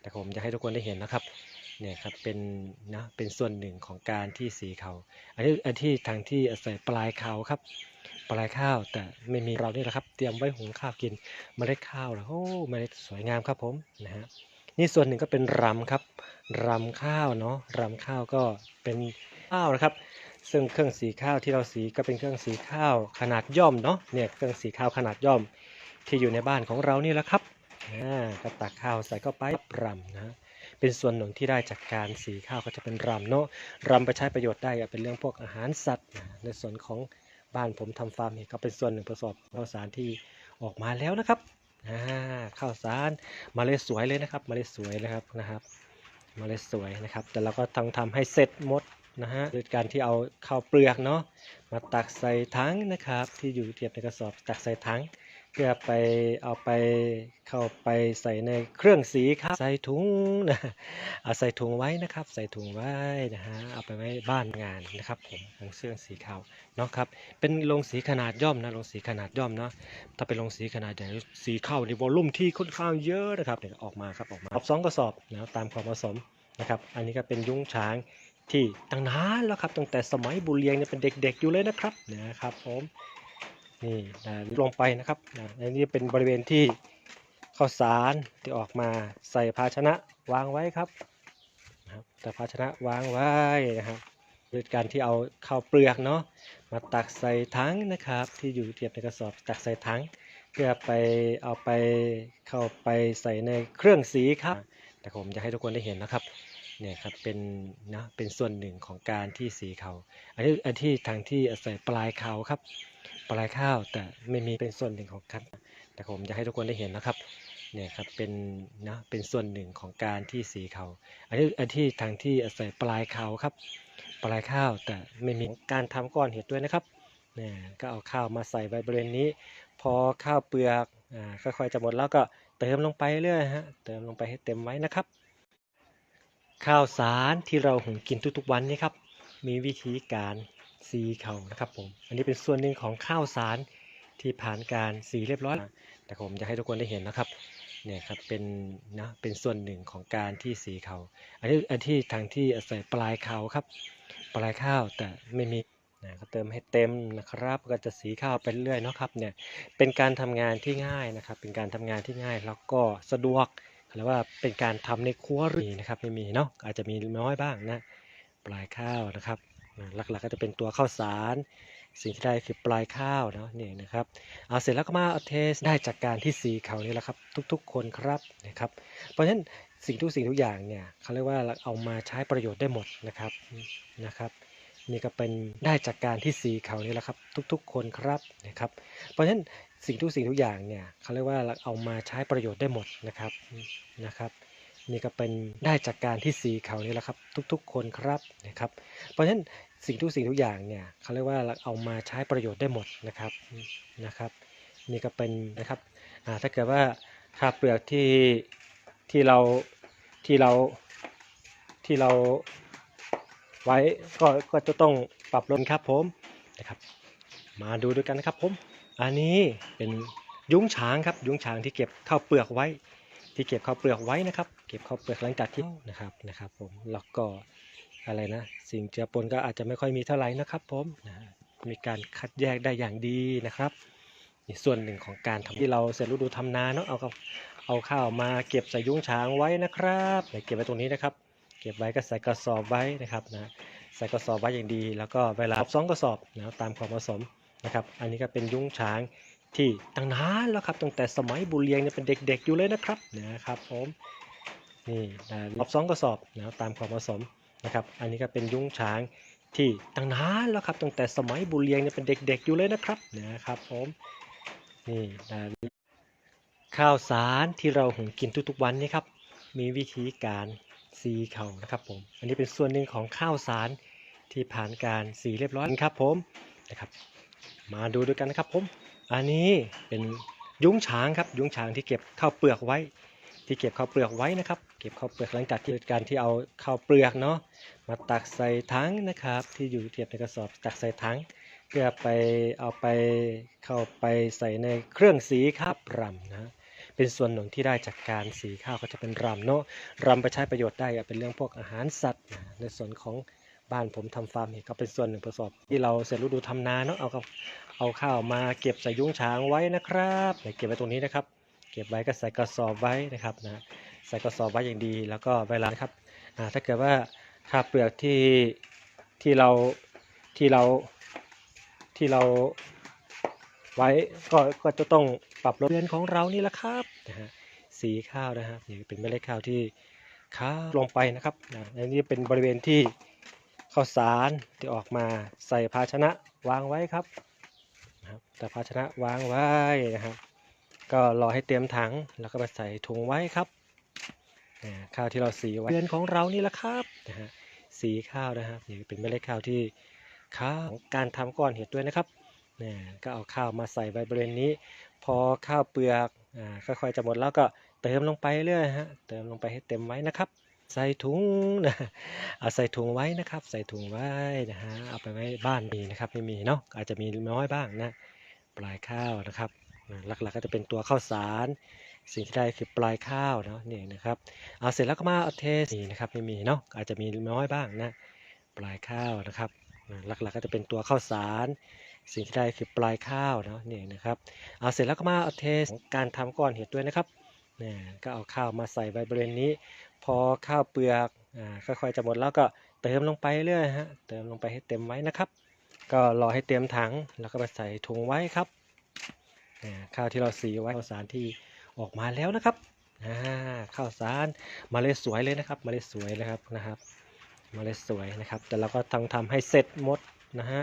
แต่ผมจะให้ทุกคนได้เห็นนะครับเนี่ยครับเป็นนะเป็นส่วนหนึ่งของการที่สีเขาอันนี้อันที่ทางที่อาศัยปลายเขาครับปลายข้าวแต่ไม่มีเรานี่แหละครับ เตรียมไว้หุงข้าวกินเมล็ดข้าวแล้วโอ้เมล็ดสวยงามครับผมนะฮะนี่ส่วนหนึ่งก็เป็นรำครับรำข้าวเนาะรำข้าวก็เป็นข้าวนะครับ ซึ่งเครื่องสีข้าวที่เราสีก็เป็นเครื่องสีข้าวขนาดย่อมเนาะเนี่ยเครื่องสีข้าวขนาดย่อมที่อยู่ในบ้านของเรานี่แหละครับ ก็ตักข้าวใส่เข้าไปรำนะเป็นส่วนหนึ่งที่ได้จากการสีข้าวก็จะเป็นรำเนาะรำไปใช้ประโยชน์ได้เป็นเรื่องพวกอาหารสัตว์นะในส่วนของบ้านผมทำฟาร์มเห็ดก็เป็นส่วนหนึ่งประกอบข้าวสารที่ออกมาแล้วนะครับข้าวสารมาเลยสวยเลยนะครับ มาเลยสวยนะครับนะครับมาเลยสวยนะครับ แต่เราก็ต้องทำให้เสร็จหมดนะฮะโดยการที่เอาข้าวเปลือกเนาะมาตักใส่ถังนะครับ ที่อยู่เทียบในกระสอบตักใส่ถัง เพื่อไปเอาไปเข้าไปใส่ในเครื่องสีครับ ใส่ถุงนะเอาใส่ถุงไว้นะครับ ใส่ถุงไว้นะฮะเอาไปไว้บ้านงานนะครับผมของเครื่องสีขาวเนาะครับเป็นโรงสีขนาดย่อมนะโรงสีขนาดย่อมเนาะถ้าเป็นโรงสีขนาดใหญ่สีเข้าในวอลลุ่มที่ค่อนข้างเยอะนะครับเนี่ยออกมาครับออกมาสองกระสอบนะตามความผสมนะครับอันนี้ก็เป็นยุ้งช้างที่ตั้งนานแล้วครับตั้งแต่สมัยบุเรียงเนี่ยเป็นเด็กๆอยู่เลยนะครับนะครับผม นี่นะลงไปนะครับนะอันนี้เป็นบริเวณที่ข้าวสารที่ออกมาใส่ภาชนะวางไว้ครับนะครับ แต่ภาชนะวางไว้นะครับโดยการที่เอาข้าวเปลือกเนาะมาตักใส่ถังนะครับ ที่อยู่เทียบในกระสอบตักใส่ถังเพื่อไปเอาไปเข้าไปใส่ในเครื่องสีครับ แต่ผมจะให้ทุกคนได้เห็นนะครับเนี่ยครับเป็นนะเป็นส่วนหนึ่งของการที่สีเขา อันนี้อันที่ทางที่อาศัยปลายเขาครับ ปลายข้าว แต่ไม่มีเป็นส่วนหนึ่งของกันแต่ผมจะให้ทุกคนได้เห็นนะครับเนี่ยครับเป็นนะเป็นส่วนหนึ่งของการที่สีเขา อันนี้อันที่ทางที่อาศัยปลายเขาครับ ปลายข้าวแต่ไม่มีการทำก้อนเห็ดด้วยนะครับเนี่ยก็เอาข้าวมาใส่ไว้บริเวณนี้ พอข้าวเปลือกอ่าค่อยๆจะหมดแล้วก็เติมลงไปเรื่อยฮะเติมลงไปให้เต็มไว้นะครับ ข้าวสารที่เราหุงกินทุกๆวันนี้ครับ มีวิธีการ สีเขานะครับผมอันนี้เป็นส่วนหนึ่งของข้าวสารที่ผ่านการสีเรียบร้อยแต่ผมจะให้ทุกคนได้เห็นนะครับเนี่ยครับเป็นนะเป็นส่วนหนึ่งของการที่สีเขาอันนี้อันที่ทางที่อาศัยปลายเขาครับ ปลายข้าวแต่ไม่มีนะก็เติมให้เต็มนะครับ ก็จะสีข้าวไปเรื่อยเนาะครับเนี่ยเป็นการทำงานที่ง่ายนะครับ เป็นการทำงานที่ง่ายแล้วก็สะดวกหรือว่าเป็นการทำในครัวเรือนนะครับไม่มีเนาะอาจจะมีน้อยบ้างนะปลายข้าวนะครับ หลักๆก็จะเป็นตัวข้าวสาร สิ่งที่ได้คือปลายข้าวเนาะนี่นะครับเอาเสร็จแล้วก็มาเอาเทสได้จากการที่สีเขานี่แหละครับ ทุกๆ คนครับนะครับ เพราะฉะนั้นสิ่งทุกสิ่งทุกอย่างเนี่ยเขาเรียกว่าเอามาใช้ประโยชน์ได้หมดนะครับนะครับนี่ก็เป็นได้จากการที่สีเขานี่แหละครับ ทุกๆ คนครับนะครับ เพราะฉะนั้นสิ่งทุกสิ่งทุกอย่างเนี่ยเขาเรียกว่าเอามาใช้ประโยชน์ได้หมดนะครับนะครับ นี่ก็เป็นได้จากการที่สีเขานี่แหละครับ ทุกๆ คนครับนะครับ เพราะฉะนั้นสิ่งทุกสิ่งทุกอย่างเนี่ยเขาเรียกว่าเอามาใช้ประโยชน์ได้หมดนะครับนะครับ นี่ก็เป็นนะครับถ้าเกิดว่าข้าวเปลือกที่ที่เราที่เราที่เราไว้ก็ก็จะต้องปรับลดครับผมนะครับ มาดูด้วยกันนะครับผม อันนี้เป็นยุ้งฉางครับยุ้งฉางที่เก็บข้าวเปลือกไว้ ที่เก็บข้าวเปลือกไว้นะครับ เก็บข้าวเปลือกหลังจากที่นะครับนะครับผมแล้วก็อะไรนะ สิ่งเจือปนก็อาจจะไม่ค่อยมีเท่าไหร่นะครับผมนะฮะมีการคัดแยกได้อย่างดีนะครับนี่ส่วนหนึ่งของการทำที่เราเสร็จฤดูทำนาเนาะเอากับเอาข้าวมาเก็บใส่ยุ้งฉางไว้นะครับเก็บไว้ตรงนี้นะครับ เก็บไว้ก็ใส่กระสอบไว้นะครับนะใส่กระสอบไว้อย่างดี แล้วก็เวลาสองกระสอบนะตามความผสมนะครับ อันนี้ก็เป็นยุ้งฉาง ที่ตั้งนานแล้วครับตั้งแต่สมัยบุเรียงเนี่ยเป็นเด็กๆอยู่เลยนะครับนะครับผมนี่นะรอบสองกระสอบนะตามความผสมนะครับอันนี้ก็เป็นยุ้งช้างที่ตั้งนานแล้วครับตั้งแต่สมัยบุเรียงเนี่ยเป็นเด็กๆอยู่เลยนะครับนะครับผมนี่นะข้าวสารที่เราหุงกินทุกๆวันนี้ครับมีวิธีการสีเขานะครับผมอันนี้เป็นส่วนหนึ่งของข้าวสารที่ผ่านการสีเรียบร้อยครับผมนะครับ มาดูด้วยกันนะครับผม อันนี้เป็นยุ้งฉางครับ ยุ้งฉางที่เก็บข้าวเปลือกไว้ ที่เก็บข้าวเปลือกไว้นะครับ เก็บข้าวเปลือกหลังจากที่การที่เอาข้าวเปลือกเนาะมาตักใส่ถังนะครับ ที่อยู่เทียบในกระสอบตักใส่ถังเพื่อไปเอาไปเข้าไปใส่ในเครื่องสีครับรำนะเป็นส่วนหนึ่งที่ได้จากการสีข้าวก็จะเป็นรำเนาะรำไปใช้ประโยชน์ได้เป็นเรื่องพวกอาหารสัตว์ ในส่วนของ บ้านผมทำฟาร์มนี่ก็เป็นส่วนหนึ่งประกอบ ที่เราเสร็จฤดูทำนาเนาะเอาเอาข้าวมาเก็บใส่ยุ้งฉางไว้นะครับเนี่ยเก็บไว้ตรงนี้นะครับ เก็บไว้ก็ใส่กระสอบไว้นะครับนะใส่กระสอบไว้อย่างดี แล้วก็เวลานะครับถ้าเกิดว่าข้าเปลือกที่ที่เราที่เราที่เราไว้ก็ก็จะต้องปรับลดเรือนของเรานี่แหละครับนะฮะสีข้าวนะครับนี่เป็นเมล็ดข้าวที่ข้าวลงไปนะครับนะอันนี้เป็นบริเวณที่ ข้าวสารที่ออกมาใส่ภาชนะวางไว้ครับนะครับแต่ภาชนะวางไว้นะครับ ก็รอให้เตรียมถังแล้วก็ไปใส่ถุงไว้ครับข้าวที่เราสีไว้เรือนของเรานี่แหละครับนะฮะสีข้าวนะครับนี่เป็นเมล็ดข้าวที่ข้าวของการทำก้อนเห็ดด้วยนะครับนี่ก็เอาข้าวมาใส่ไว้บริเวณนี้ พอข้าวเปลือกอ่าค่อยๆจะหมดแล้วก็เติมลงไปเรื่อยฮะเติมลงไปให้เต็มไว้นะครับ ใส่ถุงนะเอาใส่ถุงไว้นะครับ ใส่ถุงไว้นะฮะเอาไปไว้บ้านมีนะครับไม่มีเนาะอาจจะมีน้อยบ้างนะปลายข้าวนะครับหลักๆก็จะเป็นตัวข้าวสาร สิ่งที่ได้คือปลายข้าวเนาะนี่นะครับเอาเสร็จแล้วก็มาเอาเทนี่นะครับไม่มีเนาะอาจจะมีน้อยบ้างนะปลายข้าวนะครับหลักๆก็จะเป็นตัวข้าวสารสิ่งที่ได้คือปลายข้าวเนาะนี่นะครับเอาเสร็จแล้วก็มาเอาเทของการทำก้อนเห็ดด้วยนะครับเนี่ยก็เอาข้าวมาใส่ไว้บริเวณนี้ พอข้าวเปลือกอ่าค่อยๆจะหมดแล้วก็เติมลงไปเรื่อยฮะเติมลงไปให้เต็มไว้นะครับ ก็รอให้เตรียมถังแล้วก็ไปใส่ถุงไว้ครับข้าวที่เราสีไว้ข้าวสารที่ออกมาแล้วนะครับข้าวสารมาเลยสวยเลยนะครับมาเลยสวยเลยครับนะครับมาเลยสวยนะครับ แต่เราก็ต้องทำให้เสร็จหมดนะฮะ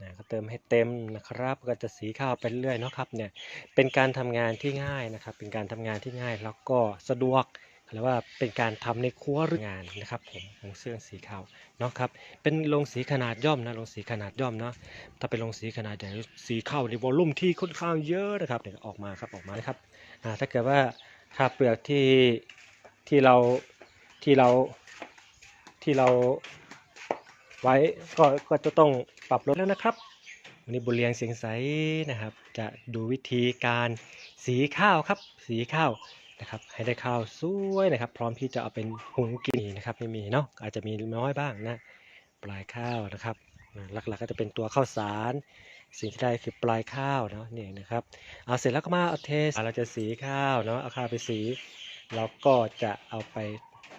นะก็เติมให้เต็มนะครับก็จะสีข้าวไปเรื่อยเนาะครับเนี่ยเป็นการทำงานที่ง่ายนะครับ เป็นการทำงานที่ง่ายแล้วก็สะดวก หรือว่าเป็นการทำในครัวเรืองานนะครับผมของเสื้อสีขาวเนาะครับเป็นโรงสีขนาดย่อมนะโรงสีขนาดย่อมเนาะถ้าเป็นโรงสีขนาดใหญ่สีเข้าในวอลลุ่มที่ค่อนข้างเยอะนะครับเดี๋ยวออกมาครับออกมานะครับถ้าเกิดว่าข้าเปลือกที่ที่เราที่เราที่เราไว้ก็ก็จะต้องปรับลดแล้วนะครับวันนี้บุญเรียงเสียงใสนะครับ จะดูวิธีการสีข้าวครับ สีข้าว นะครับ ให้ได้ข้าวสวยนะครับ พร้อมที่จะเอาเป็นหุงกินนะครับไม่มีเนาะอาจจะมีน้อยบ้างนะ ปลายข้าวนะครับหลักๆก็จะเป็นตัวข้าวสาร สิ่งที่ได้คือปลายข้าวเนาะนี่นะครับเอาเสร็จแล้วก็มาเอาเทสเราจะสีข้าวเนาะเอาข้าวไปสีเราก็จะเอาไป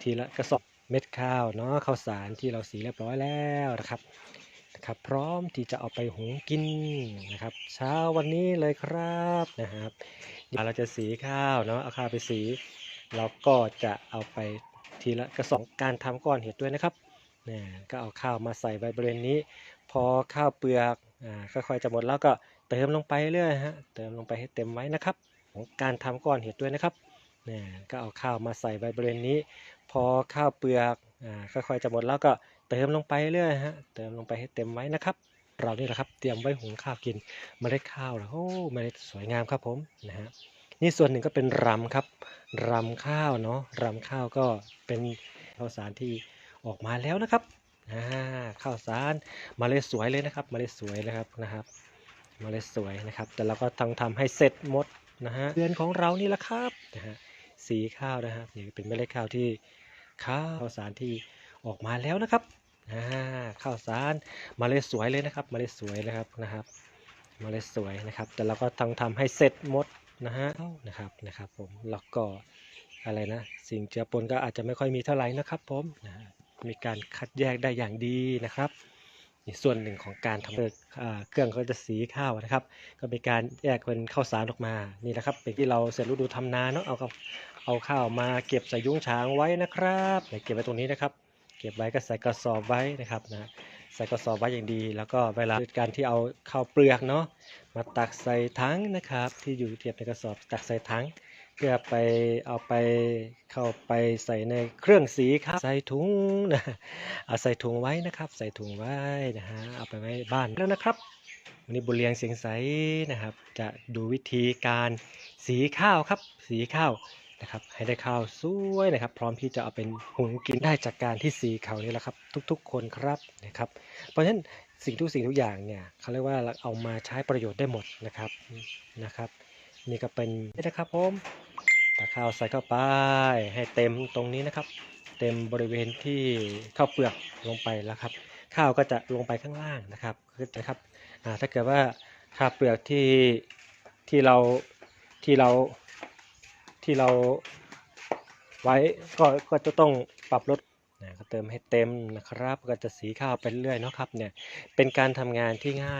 ทีละกระสอบเม็ดข้าวเนาะข้าวสารที่เราสีเรียบร้อยแล้วนะครับ นะครับ พร้อมที่จะเอาไปหุงกินนะครับ เช้าวันนี้เลยครับนะครับเราจะสีข้าวเนาะเอาข้าวไปสีเราก็จะเอาไปทีละกระสอบการทำก้อนเห็ดด้วยนะครับเนี่ยก็เอาข้าวมาใส่ไว้บริเวณนี้ พอข้าวเปลือกอ่าค่อยๆจะหมดแล้วก็เติมลงไปเรื่อยฮะเติมลงไปให้เต็มไว้นะครับ ของการทำก้อนเห็ดด้วยนะครับเนี่ยก็เอาข้าวมาใส่ไว้บริเวณนี้ พอข้าวเปลือกอ่าค่อยๆจะหมดแล้วก็ เติมลงไปเรื่อยฮะเติมลงไปให้เต็มไว้นะครับ เรานี่แหละครับเตรียมไว้หุงข้าวกินเมล็ดข้าวแล้วโอ้เมล็ดสวยงามครับผมนะฮะนี่ส่วนหนึ่งก็เป็นรำครับรำข้าวเนาะรำข้าวก็เป็นข้าวสารที่ออกมาแล้วนะครับอ่าข้าวสารมาเลยสวยเลยนะครับมาเลยสวยเลยครับนะครับมาเลยสวยนะครับ แต่เราก็ต้องทำให้เสร็จหมดนะฮะเรือนของเรานี่แหละครับนะฮะสีข้าวนะครับนี่เป็นเมล็ดข้าวที่ข้าวสารที่ ออกมาแล้วนะครับอ่าข้าวสารมาเลยสวยเลยนะครับ มาเลยสวยเลยครับนะครับ มาเลยสวยนะครับ แต่เราก็ต้องทำให้เสร็จหมดนะฮะนะครับนะครับผมแล้วก็อะไรนะ สิ่งเจือปนก็อาจจะไม่ค่อยมีเท่าไหร่นะครับ ผมนะมีการคัดแยกได้อย่างดีนะครับส่วนหนึ่งของการทำเครื่องก็จะสีข้าวนะครับ ก็มีการแยกเป็นข้าวสารออกมานี่นะครับ เป็นที่เราเสร็จฤดูทำนาเนาะเอาเอาข้าวมาเก็บใส่ยุ้งฉางไว้นะครับเก็บไว้ตรงนี้นะครับ เก็บไว้ก็ใส่กระสอบไว้นะครับนะใส่กระสอบไว้อย่างดี แล้วก็เวลาการที่เอาข้าวเปลือกเนาะมาตักใส่ถังนะครับ ที่อยู่เทียบในกระสอบตักใส่ถังเพื่อไปเอาไปเข้าไปใส่ในเครื่องสีครับใส่ถุงนะเอาใส่ถุงไว้นะครับ ใส่ถุงไว้นะฮะเอาไปไว้บ้านแล้วนะครับวันนี้บุญเรียงเสียงใสนะครับ จะดูวิธีการสีข้าวครับ สีข้าว นะครับ ให้ได้ข้าวสวยนะครับ พร้อมที่จะเอาเป็นหุงกินได้จากการที่สีเขานี่แหละครับ ทุกๆ คนครับนะครับ เพราะฉะนั้นสิ่งทุกสิ่งทุกอย่างเนี่ยเขาเรียกว่าเอามาใช้ประโยชน์ได้หมดนะครับนะครับ นี่ก็เป็นนี่นะครับผมตาข้าวใส่เข้าไปให้เต็มตรงนี้นะครับ เต็มบริเวณที่ข้าวเปลือกลงไปแล้วครับ ข้าวก็จะลงไปข้างล่างนะครับนะครับถ้าเกิดว่าข้าวเปลือกที่ที่เราที่เรา ที่เราไว้ก็ก็จะต้องปรับลดนะก็เติมให้เต็มนะครับ ก็จะสีข้าวไปเรื่อยๆเนาะครับเนี่ยเป็นการทำงานที่ง่าย